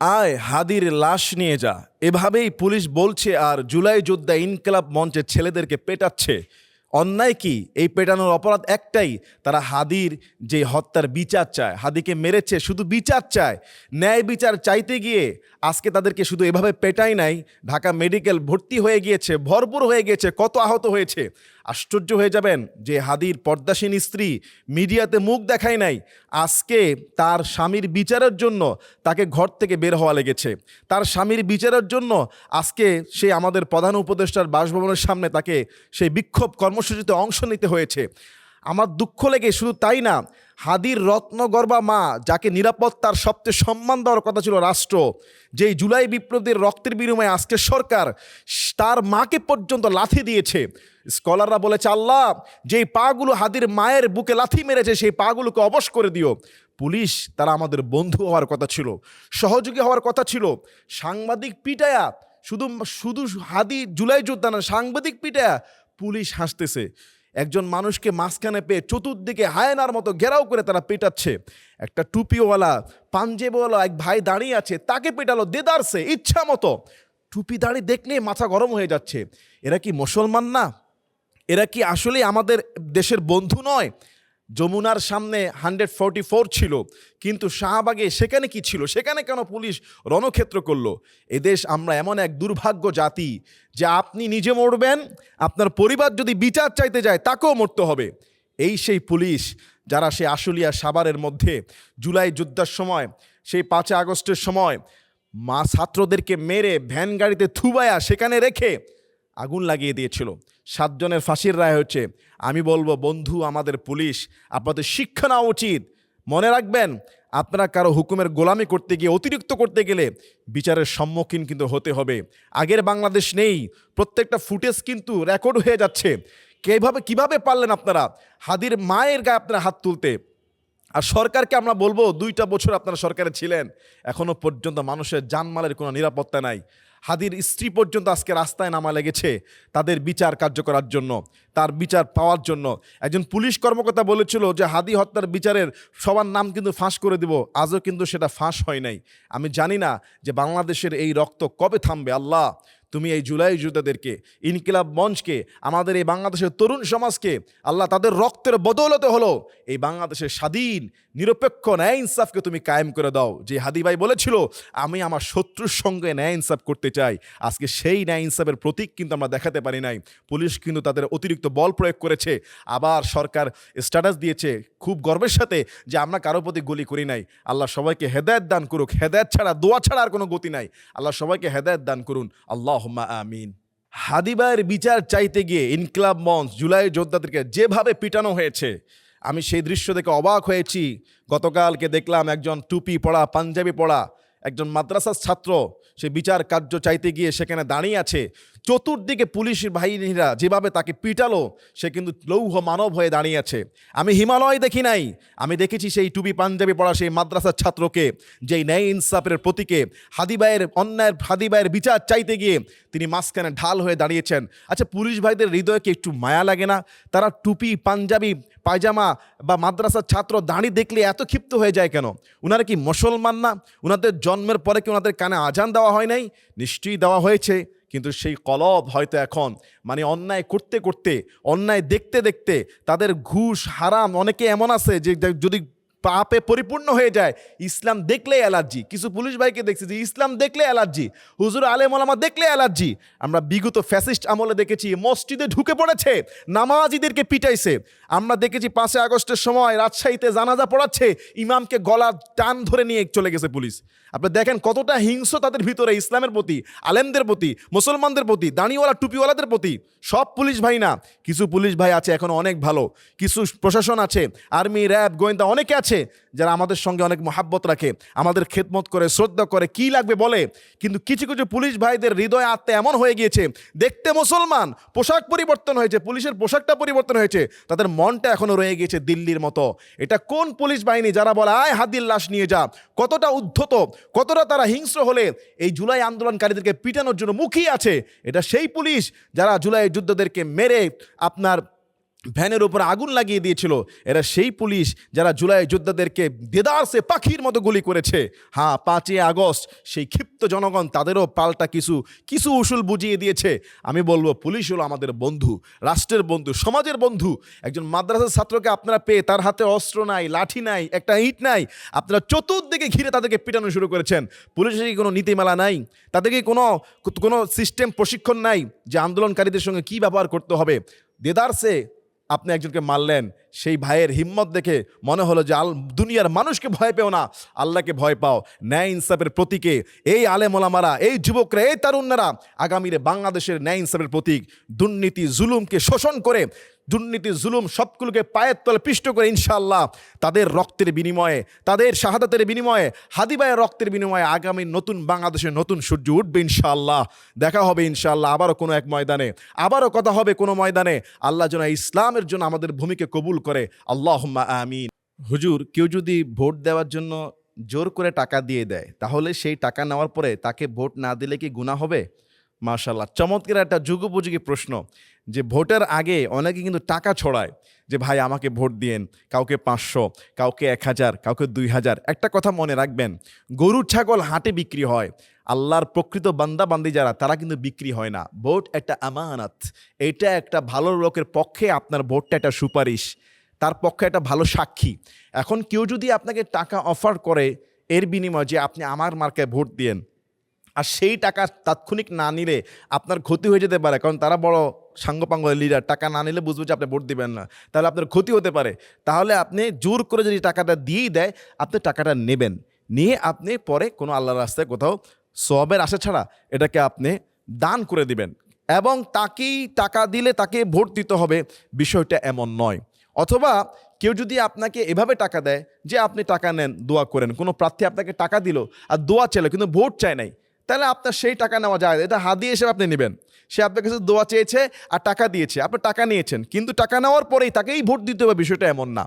আয় হাদির লাশ নিয়ে যা। এভাবেই পুলিশ বলছে আর জুলাই যোদ্ধা ইনকলাব মঞ্চের ছেলেদেরকে পেটাচ্ছে। অন্যায় কি? এই পেটানোর অপরাধ একটাই, তারা হাদির যে হত্যার বিচার চায়, হাদিকে মেরেছে, শুধু বিচার চায়। ন্যায় বিচার চাইতে গিয়ে আজকে তাদেরকে শুধু এভাবে পেটাই নাই, ঢাকা মেডিকেল ভর্তি হয়ে গিয়েছে, ভরপুর হয়ে গিয়েছে, কত আহত হয়েছে। আশ্চর্য হয়ে যাবেন যে হাদির পর্দাসীন স্ত্রী মিডিয়াতে মুখ দেখায় নাই, আজকে তার স্বামীর বিচারের জন্য তাকে ঘর থেকে বের হওয়া লেগেছে। তার স্বামীর বিচারের জন্য আজকে সে আমাদের প্রধান উপদেষ্টার বাসভবনের সামনে তাকে সেই বিক্ষোভ কর্মসূচিতে অংশ নিতে হয়েছে। আমার দুঃখ লেগে শুধু তাই না, হাদির রত্নগর্বা মা, যাকে নিরাপত্তার সবচেয়ে সম্মান দেওয়ার কথা ছিল রাষ্ট্র, যেই জুলাই বিপ্লবীর রক্তের বিনিময়ে আজকে সরকার তার মাকে পর্যন্ত লাথি দিয়েছে। স্কলাররা বলেছে, আল্লাহ, যেই পাগুলো হাদির মায়ের বুকে লাথি মেরেছে, সেই পাগুলোকে অবশ করে দিও। পুলিশ, তারা আমাদের বন্ধু হওয়ার কথা ছিল, সহযোগী হওয়ার কথা ছিল। সাংবাদিক পিটায়া, শুধু শুধু হাদি জুলাই যোদ্ধা না, সাংবাদিক পিটায়া পুলিশ হাসতেছে। একজন মানুষকে মাঝখানে পেয়ে চতুর্দিকে হায়নার মতো ঘেরাও করে তারা পেটাচ্ছে। একটা টুপিওয়ালা, পাঞ্জেবওয়ালা এক ভাই দাঁড়িয়ে আছে, তাকে পেটালো দেদারসে, ইচ্ছা মতো। টুপি দাঁড়িয়ে দেখলে মাথা গরম হয়ে যাচ্ছে। এরা কি মুসলমান না? এরা কি আসলে আমাদের দেশের বন্ধু নয়? যমুনার সামনে হান্ড্রেড ফোরটি ফোর ছিল, কিন্তু শাহবাগে সেখানে কি ছিল? সেখানে কেন পুলিশ রণক্ষেত্র করল? এদেশ আমরা এমন এক দুর্ভাগ্য জাতি যে আপনি নিজে মরবেন, আপনার পরিবার যদি বিচার চাইতে যায়, তাকেও মরতে হবে। এই সেই পুলিশ যারা সেই আশুলিয়া সাভারের মধ্যে জুলাই যুদ্ধার সময়, সেই পাঁচই আগস্টের সময় মা ছাত্রদেরকে মেরে ভ্যান গাড়িতে থুবায়া সেখানে রেখে আগুন লাগিয়ে দিয়েছিল। সাতজনের ফাঁসির রায় হচ্ছে, আমি বলব, বন্ধু, আমাদের পুলিশ, আপনাদের শিক্ষা নেওয়া উচিত। মনে রাখবেন, আপনারা কারও হুকুমের গোলামি করতে গিয়ে, অতিরিক্ত করতে গেলে বিচারের সম্মুখীন কিন্তু হতে হবে। আগের বাংলাদেশ নেই, প্রত্যেকটা ফুটেজ কিন্তু রেকর্ড হয়ে যাচ্ছে। কীভাবে কীভাবে পারলেন আপনারা? হাদির মায়ের গায়ে আপনারা হাত তুলতে। আর সরকারকে আমরা বলব, দুইটা বছর আপনারা সরকারে ছিলেন, এখনও পর্যন্ত মানুষের জানমালের কোনো নিরাপত্তা নাই। হাদির স্ত্রী পর্যন্ত আজকে রাস্তায় নামা লেগেছে তাদের বিচার কার্য করার জন্য, তার বিচার পাওয়ার জন্য। একজন পুলিশ কর্মকর্তা বলেছিল যে, হাদি হত্যার বিচারের সবার নাম কিন্তু ফাঁস করে দিব, আজও কিন্তু সেটা ফাঁস হয় নাই। আমি জানি না যে বাংলাদেশের এই রক্ত কবে থামবে। আল্লাহ, তুমি এই জুলাই যোদ্ধাদেরকে, ইনকিলাব মঞ্চকে, আমাদের এই বাংলাদেশের তরুণ সমাজকে, আল্লাহ তাদের রক্তের বদৌলতে হলো, এই বাংলাদেশের স্বাধীন নিরপেক্ষ ন্যায় ইনসাফকে তুমি কায়েম করে দাও। যে হাদি ভাই বলেছিল, আমি আমার শত্রুর সঙ্গে ন্যায় ইনসাফ করতে চাই। আজকে সেই ন্যায় ইনসাফের প্রতীক কিন্তু আমরা দেখাতে পারি নাই। পুলিশ কিন্তু তাদের অতিরিক্ত বল প্রয়োগ করেছে। আবার সরকার স্ট্যাটাস দিয়েছে খুব গর্বের সাথে যে আমরা কারও প্রতি গুলি করি নাই। আল্লাহ সবাইকে হেদায়ত দান করুক। হেদায়ত ছাড়া, দোয়া ছাড়া আর কোনো গতি নাই। আল্লাহ সবাইকে হেদায়ত দান করুন। আল্লাহ আমিন। হাদিবায়ের বিচার চাইতে গিয়ে ইনকলাব মঞ্চ জুলাই যোদ্ধাদেরকে যেভাবে পিটানো হয়েছে আমি সেই দৃশ্য দেখে অবাক হয়েছি। গতকালকে দেখলাম একজন টুপি পড়া, পাঞ্জাবি পড়া একজন মাদ্রাসার ছাত্র। সে বিচার কার্য চাইতে গিয়ে সেখানে দাঁড়িয়ে আছে। চতুর্দিকে পুলিশ বাহিনীরা যেভাবে তাকে পিটালো, সে কিন্তু লৌহ মানব হয়ে দাঁড়িয়ে আছে। আমি হিমালয় দেখি নাই। আমি দেখেছি সেই টুপি, পাঞ্জাবি পড়া সেই মাদ্রাসার ছাত্রকে, যেই ন্যায় ইনসাফের প্রতীকে হাদিবাইয়ের অন্যায়ের, হাদিবাইয়ের বিচার চাইতে গিয়ে তিনি মাঝখানে ঢাল হয়ে দাঁড়িয়েছেন। আচ্ছা পুলিশ ভাইদের হৃদয়কে একটু মায়া লাগে না? তারা টুপি, পাঞ্জাবি পায়জামা বা মাদ্রাসার ছাত্র দাঁড়ি দেখলে এত ক্ষিপ্ত হয়ে যায় কেন? ওনারা কি মুসলমান না? ওনাদের জন্মের পরে কি ওনাদের কানে আজান দেওয়া হয় নাই? নিশ্চয়ই দেওয়া হয়েছে, কিন্তু সেই কলব হয়তো এখন মানে অন্যায় করতে করতে, অন্যায় দেখতে দেখতে তাদের ঘুষ, হারাম, অনেকে এমন আছে যে, যদি পাপে পরিপূর্ণ হয়ে যায়। ইসলাম দেখলে অ্যালার্জি। কিছু পুলিশ ভাইকে দেখছি যে ইসলাম দেখলে অ্যালার্জি। হুজুর, আলেম ওলামা দেখলে অ্যালার্জি। আমরা বিগত ফ্যাসিস্ট আমলে দেখেছি, মসজিদে ঢুকে পড়েছে, নামাজিদেরকে পিটাইছে। আমরা দেখেছি পাঁচই আগস্টের সময় রাজশাহীতে জানাজা পড়াচ্ছে, ইমামকে গলা টান ধরে নিয়ে চলে গেছে পুলিশ। আপনি দেখেন কতটা হিংস তাদের ভিতরে ইসলামের প্রতি, আলেমদের প্রতি, মুসলমানদের প্রতি, দাঁড়িওয়ালা, টুপিওয়ালাদের প্রতি। সব পুলিশ ভাই না। কিছু পুলিশ ভাই আছে এখন অনেক ভালো। কিছু প্রশাসন আছে, আর্মি, র্যাব, গোয়েন্দা অনেকে আছে। যারা আমাদের সঙ্গে অনেক মহাব্বত রাখে, আমাদের খেদমত করে, শ্রদ্ধা করে, কি লাগবে বলে। কিন্তু কিছু কিছু পুলিশ ভাইদের হৃদয় আত্মা এমন হয়ে গিয়েছে, দেখতে মুসলমান, পোশাক পরিবর্তন হয়েছে, পুলিশের পোশাকটা পরিবর্তন হয়েছে, তাদের মনটা এখনও রয়ে গিয়েছে দিল্লির মতো। এটা কোন পুলিশ বাহিনী যারা বলে, আয় হাদির লাশ নিয়ে যা। কতটা উদ্ধত, কতটা তারা হিংস্র হলে এই জুলাই আন্দোলনকারীদেরকে পিটানোর জন্য মুখী আছে, এটা সেই পুলিশ যারা জুলাই যুদ্ধদেরকে মেরে আপনার ভ্যানের উপর আগুন লাগিয়ে দিয়েছিল। এরা সেই পুলিশ যারা জুলাই যোদ্ধাদেরকে দেদারসে পাখির মতো গুলি করেছে। হ্যাঁ পাঁচই আগস্ট সেই ক্ষিপ্ত জনগণ তাদেরও পাল্টা কিছু কিছু উসুল বুঝিয়ে দিয়েছে। আমি বলব, পুলিশ হলো আমাদের বন্ধু, রাষ্ট্রের বন্ধু, সমাজের বন্ধু। একজন মাদ্রাসার ছাত্রকে আপনারা পেয়ে তার হাতে অস্ত্র নাই, লাঠি নাই, একটা ইট নাই, আপনারা চতুর্দিকে ঘিরে তাদেরকে পিটানো শুরু করেছেন। পুলিশের কি কোনো নীতিমালা নাই? তাদেরকে কোনো কোনো সিস্টেম প্রশিক্ষণ নাই যে আন্দোলনকারীদের সঙ্গে কী ব্যবহার করতে হবে? দেদারসে আপনি একজনকে মারলেন সেই ভাইয়ের হিম্মত দেখে মনে হলো যে আল দুনিয়ার মানুষকে ভয় পেও না, আল্লাহকে ভয় পাও। ন্যায় ইনসাফের প্রতীকে এই আলেমোলামারা এই যুবকরা, এই তারুণ্যরা আগামীরে বাংলাদেশের ন্যায় ইনসাফের প্রতীক। দুর্নীতি, জুলুমকে শোষণ করে, দুর্নীতি, জুলুম সবগুলোকে পায়ের তলে পিষ্ট করে ইনশাল্লাহ তাদের রক্তের বিনিময়ে, তাদের শাহাদাতের বিনিময়ে, হাদিবায়ের রক্তের বিনিময়ে আগামী নতুন বাংলাদেশের নতুন সূর্য উঠবে ইনশাআল্লাহ। দেখা হবে ইনশাআল্লাহ আবারও কোনো এক ময়দানে, আবারও কথা হবে কোনো ময়দানে। আল্লাহ যেন ইসলামের জন্য আমাদের ভূমিকে কবুল করে আল্লাহ আমিন। হুজুর, কেউ যদি ভোট দেওয়ার জন্য জোর করে টাকা দিয়ে দেয়, তাহলে সেই টাকা নেওয়ার পরে তাকে ভোট না দিলে কি গুণা হবে? মাশাল্লাহ চমৎকার একটা যুগোপযোগী প্রশ্ন, যে ভোটের আগে অনেকে কিন্তু টাকা ছড়ায়, যে, ভাই, আমাকে ভোট দিয়েন, কাউকে পাঁচশো, কাউকে এক হাজার, কাউকে দুই হাজার। একটা কথা মনে রাখবেন, গরু, ছাগল, হাটে বিক্রি হয়, আল্লাহর প্রকৃত বান্দা বান্দি যারা, তারা কিন্তু বিক্রি হয় না। ভোট একটা আমানত এটা একটা ভালো লোকের পক্ষে আপনার ভোটটা একটা সুপারিশ। তার পক্ষে একটা ভালো সাক্ষী। এখন কেউ যদি আপনাকে টাকা অফার করে, এর বিনিময়ে যে আপনি আমার মার্কায় ভোট দিয়েন, আর সেই টাকা তাৎক্ষণিক না নিলে আপনার ক্ষতি হয়ে যেতে পারে, কারণ তারা বড় সাঙ্গপাঙ্গ লিডার টাকা না নিলে বুঝবে যে আপনি ভোট দিবেন না। তাহলে আপনার ক্ষতি হতে পারে। তাহলে আপনি জোর করে যদি টাকাটা দিয়েই দেয়, আপনি টাকাটা নেবেন। নিয়ে আপনি পরে কোনো আল্লাহর রাস্তায় কোথাও সবের আশা ছাড়া এটাকে আপনি দান করে দিবেন। এবং তাকেই টাকা দিলে তাকে ভোট দিতে হবে। বিষয়টা এমন নয়। অথবা কেউ যদি আপনাকে এভাবে টাকা দেয় যে আপনি টাকা নেন, দোয়া করেন, কোনো প্রার্থী আপনাকে টাকা দিল আর দোয়া চাইলো কিন্তু ভোট চায় নাই, তাহলে আপনার সেই টাকা নেওয়া যায় এটা হাদিয়ে হিসেবে আপনি নেবেন। সে আপনার কাছে দোয়া চেয়েছে আর টাকা দিয়েছে, আপনি টাকা নিয়েছেন, কিন্তু টাকা নেওয়ার পরেই তাকেই ভোট দিতে হবে, বিষয়টা এমন না।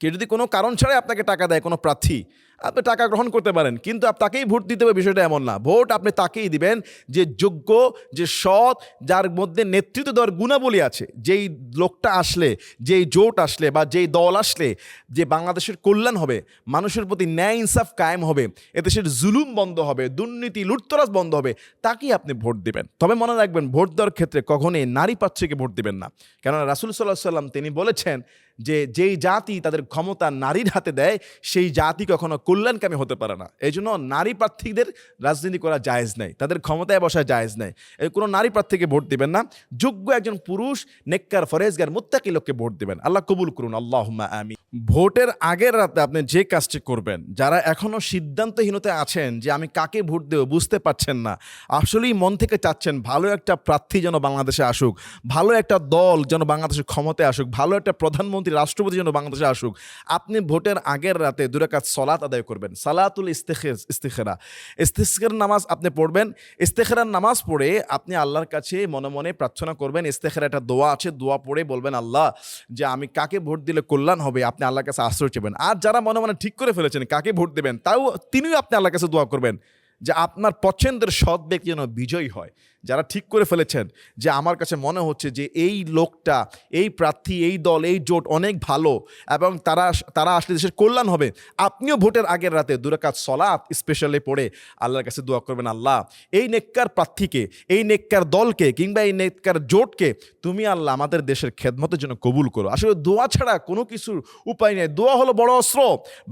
কেউ যদি কোনো কারণ ছাড়াই আপনাকে টাকা দেয়, কোনো প্রার্থী আপনি টাকা গ্রহণ করতে পারেন, কিন্তু তাকেই ভোট দিতে হবে, বিষয়টা এমন না। ভোট আপনি তাকেই দিবেন যে যোগ্য, যে সৎ, যার মধ্যে নেতৃত্ব দেওয়ার গুণাবলী আছে। যেই লোকটা আসলে, যেই জোট আসলে বা যেই দল আসলে, যে বাংলাদেশের কল্যাণ হবে, মানুষের প্রতি ন্যায় ইনসাফ কায়েম হবে, এদেশের জুলুম বন্ধ হবে, দুর্নীতি, লুটতরাজ বন্ধ হবে, তাকেই আপনি ভোট দিবেন। তবে মনে রাখবেন, ভোট দেওয়ার ক্ষেত্রে কখনোই নারী পাত্রীকে ভোট দিবেন না। কেননা রাসুল সাল্লাহ সাল্লাম তিনি বলেছেন যে যেই জাতি তাদের ক্ষমতা নারীর হাতে দেয়, সেই জাতি কখনো কল্যাণকামী হতে পারে না। এই জন্য নারী প্রার্থীদের রাজনীতি করা জায়েজ নেই। তাদের ক্ষমতায় বসা জায়েজ নেই। কোনো নারী প্রার্থীকে ভোট দিবেন না। যোগ্য একজন পুরুষ, নেককার, ফরেজগার, মুত্তাকি লোককে ভোট দিবেন। আল্লাহ কবুল করুন। আল্লাহ আমি ভোটের আগের রাতে আপনি যে কাজটি করবেন, যারা এখনও সিদ্ধান্তহীনতায় আছেন যে আমি কাকে ভোট দেবো বুঝতে পারছেন না, আসলেই মন থেকে চাচ্ছেন ভালো একটা প্রার্থী যেন বাংলাদেশে আসুক, ভালো একটা দল যেন বাংলাদেশের ক্ষমতায় আসুক, ভালো একটা প্রধানমন্ত্রী রাষ্ট্রপতি যেন বাংলাদেশে আসুক, আপনি ভোটের আগের রাতে দুরাকাত সলাত আদায় করবেন। সালাতুল ইস্তেখের ইস্তেখেরা। ইস্তেখের নামাজ আপনি পড়বেন। ইস্তেখেরার নামাজ পড়ে আপনি আল্লাহর কাছে মনে মনে প্রার্থনা করবেন। ইস্তেখেরা একটা দোয়া আছে, দোয়া পড়ে বলবেন আল্লাহ যে আমি কাকে ভোট দিলে কল্যাণ হবে, আপনি আল্লাহর কাছে আশ্রয় চাইবেন আর যারা মনে মনে ঠিক করে ফেলেছেন কাকে ভোট দেবেন, তাও তিনিও আপনি আল্লাহর কাছে দোয়া করবেন যে আপনার পছন্দের সৎ ব্যক্তি যেন বিজয়ী হয়। যারা ঠিক করে ফেলেছেন যে আমার কাছে মনে হচ্ছে যে এই লোকটা, এই প্রার্থী, এই দল, এই জোট অনেক ভালো এবং তারা তারা আসলে দেশের কল্যাণ হবে। আপনিও ভোটের আগের রাতে দুরাকাত সলাৎ স্পেশালি পড়ে আল্লাহর কাছে দোয়া করবেন, আল্লাহ, এই নেককার প্রার্থীকে, এই নেককার দলকে কিংবা এই নেককার জোটকে তুমি আল্লাহ আমাদের দেশের খেদমতের জন্য কবুল করো। আসলে দোয়া ছাড়া কোনো কিছুর উপায় নেই। দোয়া হলো বড় অস্ত্র।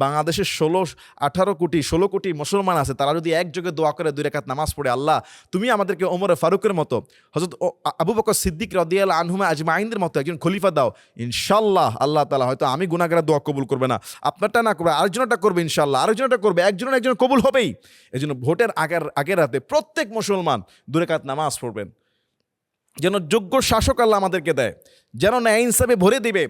বাংলাদেশের ষোলো, আঠারো কোটি, ষোলো কোটি মুসলমান আছে, তারা যদি একযোগে দোয়া করে দুই রেখাত নামাজ পড়ে, আল্লাহ, তুমি আমাদেরকে ওমরে ফারুকের মতো হজরত আবু বকর সিদ্দিক রদিয়াল আনহুমা আজমাইনদের মতো একজন খলিফা দাও ইনশাল্লাহ আল্লাহ তালা হয়তো আমি গুনাগারের দোয়া কবুল করবে না। আপনারটা না করবে, আরেকজনটা করবে ইনশাল্লাহ আরেকজনটা করবে একজনের একজন কবুল হবেই। এই জন্য ভোটের আগের আগের রাতে প্রত্যেক মুসলমান দুরেকাত নামাজ পড়বেন। যেন যোগ্য শাসক আল্লাহ আমাদেরকে দেয়, যেন ন্যায় ইনসাফে ভরে দিবে,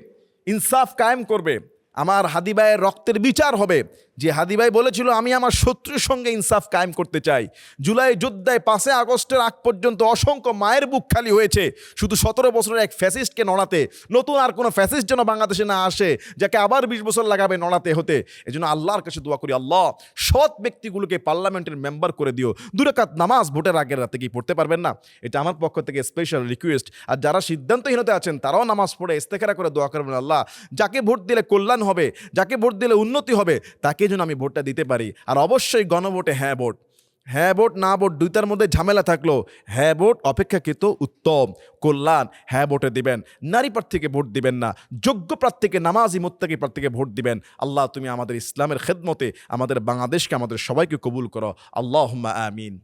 ইনসাফ কায়েম করবে। আমার হাদিবাইয়ের রক্তের বিচার হবে। যে হাদি ভাই বলেছিল, আমি আমার শত্রুর সঙ্গে ইনসাফ কায়েম করতে চাই। জুলাই যোদ্ধায় পাঁচে আগস্টের আগ পর্যন্ত অসংখ্য মায়ের বুক খালি হয়েছে। শুধু সতেরো বছরের এক ফ্যাসিস্টকে নড়াতে। নতুন আর কোনো ফ্যাসিস্ট যেন বাংলাদেশে না আসে, যাকে আবার বিশ বছর লাগাবে নড়াতে হতে। এই জন্য আল্লাহর কাছে দোয়া করি, আল্লাহ, সৎ ব্যক্তিগুলোকে পার্লামেন্টের মেম্বার করে দিও। দুরাকাত নামাজ ভোটের আগের রাতে কি পড়তে পারবেন না? এটা আমার পক্ষ থেকে স্পেশাল রিকোয়েস্ট আর যারা সিদ্ধান্তহীনতা আছেন, তারাও নামাজ পড়ে ইস্তেখারা করে দোয়া করবেন, আল্লাহ, যাকে ভোট দিলে কল্যাণ হবে, যাকে ভোট দিলে উন্নতি হবে তাকে যেন আমি ভোটটা দিতে পারি। আর অবশ্যই গণভোটে হ্যাঁ ভোট। হ্যাঁ ভোট, না ভোট দুইটার মধ্যে ঝামেলা থাকল হ্যাঁ ভোট অপেক্ষাকৃত উত্তম, কল্যাণ হ্যাঁ ভোটে দিবেন। নারী প্রার্থীকে ভোট দিবেন না, যোগ্য প্রার্থীকে, নামাজি মোত্তাকি প্রার্থীকে ভোট দিবেন। আল্লাহ, তুমি আমাদের ইসলামের খেদমতে, আমাদের বাংলাদেশকে, আমাদের সবাইকে কবুল করো। আল্লাহ আমিন।